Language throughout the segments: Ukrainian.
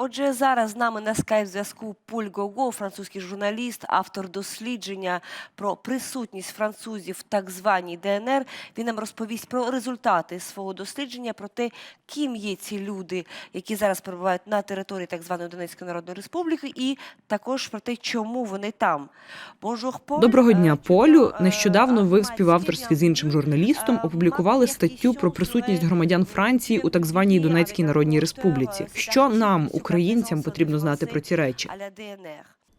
Отже, зараз з нами на скайп-зв'язку Поль Гого, французький журналіст, автор дослідження про присутність французів в так званій ДНР. Він нам розповість про результати свого дослідження, про те, ким є ці люди, які зараз перебувають на території так званої Донецької Народної Республіки, і також про те, чому вони там. Доброго Е, дня, Полю. е, Нещодавно ви в співавторстві з іншим журналістом опублікували статтю про присутність громадян Франції у так званій Донецькій Народній Республіці. Що нам, українцям, потрібно знати про ці речі?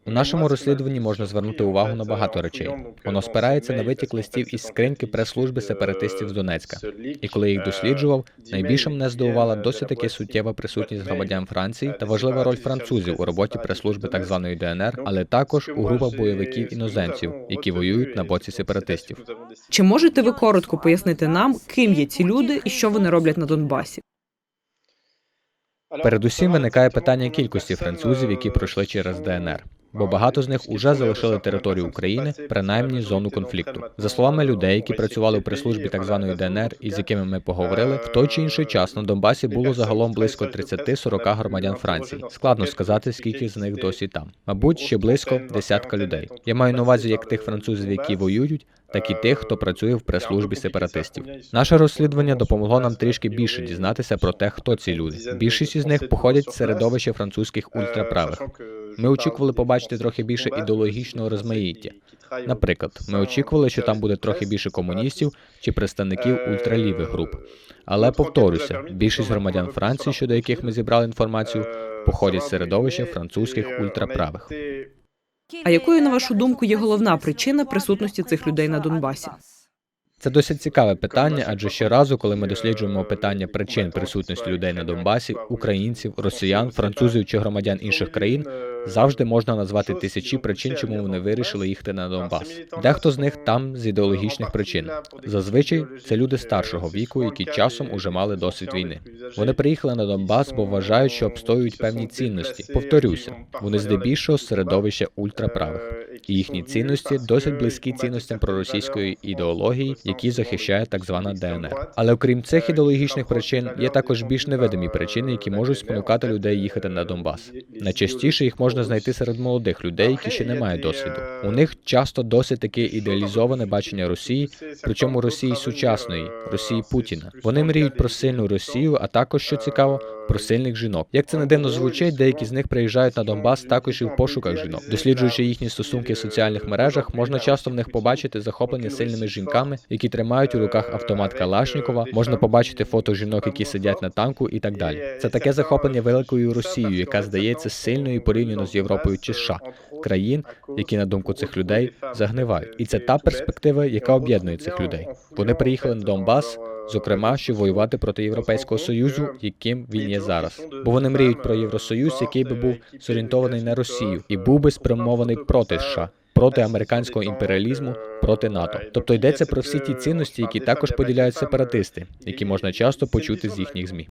У нашому розслідуванні можна звернути увагу на багато речей. Воно спирається на витік листів із скриньки прес-служби сепаратистів з Донецька. І коли їх досліджував, найбільше мене здивувала досить таки суттєва присутність громадян Франції та важлива роль французів у роботі прес-служби так званої ДНР, але також у групах бойовиків іноземців, які воюють на боці сепаратистів. Чи можете ви коротко пояснити нам, ким є ці люди і що вони роблять на Донбасі? Передусім виникає питання кількості французів, які пройшли через ДНР. Бо багато з них уже залишили територію України, принаймні зону конфлікту. За словами людей, які працювали у прес-службі так званої ДНР, і з якими ми поговорили, в той чи інший час на Донбасі було загалом близько 30-40 громадян Франції. Складно сказати, скільки з них досі там. Мабуть, ще близько десятка людей. Я маю на увазі як тих французів, які воюють, так і тих, хто працює в прес-службі сепаратистів. Наше розслідування допомогло нам трішки більше дізнатися про те, хто ці люди. Більшість із них походять з середовища французьких ультраправих. Ми очікували побачити трохи більше ідеологічного розмаїття. Наприклад, ми очікували, що там буде трохи більше комуністів чи представників ультралівих груп. Але повторюся, більшість громадян Франції, щодо яких ми зібрали інформацію, походять з середовища французьких ультраправих. А якою, на вашу думку, є головна причина присутності цих людей на Донбасі? Це досить цікаве питання, адже щоразу, коли ми досліджуємо питання причин присутності людей на Донбасі, українців, росіян, французів чи громадян інших країн, завжди можна назвати тисячі причин, чому вони вирішили їхати на Донбас. Дехто з них там з ідеологічних причин. Зазвичай це люди старшого віку, які часом уже мали досвід війни. Вони приїхали на Донбас, бо вважають, що обстоюють певні цінності. Повторюся, вони здебільшого середовища ультраправих. І їхні цінності досить близькі цінностям проросійської ідеології, які захищає так звана ДНР. Але окрім цих ідеологічних причин, є також більш невидимі причини, які можуть спонукати людей їхати на Донбас. Найчастіше їх можна знайти серед молодих людей, які ще не мають досвіду. У них часто досить таке ідеалізоване бачення Росії, причому Росії сучасної, Росії Путіна. Вони мріють про сильну Росію, а також що цікаво. Про сильних жінок, як це не дивно звучить, деякі з них приїжджають на Донбас також і в пошуках жінок. Досліджуючи їхні стосунки в соціальних мережах, можна часто в них побачити захоплення сильними жінками, які тримають у руках автомат Калашнікова. Можна побачити фото жінок, які сидять на танку, і так далі. Це таке захоплення великою Росією, яка здається сильною порівняно з Європою чи США, країн, які на думку цих людей загнивають. І це та перспектива, яка об'єднує цих людей. Вони приїхали на Донбас. Зокрема, щоб воювати проти Європейського союзу, яким він є зараз, бо вони мріють про євросоюз, який би був зорієнтований на Росію і був би спрямований проти США, проти американського імперіалізму, проти НАТО. Тобто йдеться про всі ті цінності, які також поділяють сепаратисти, які можна часто почути з їхніх змі.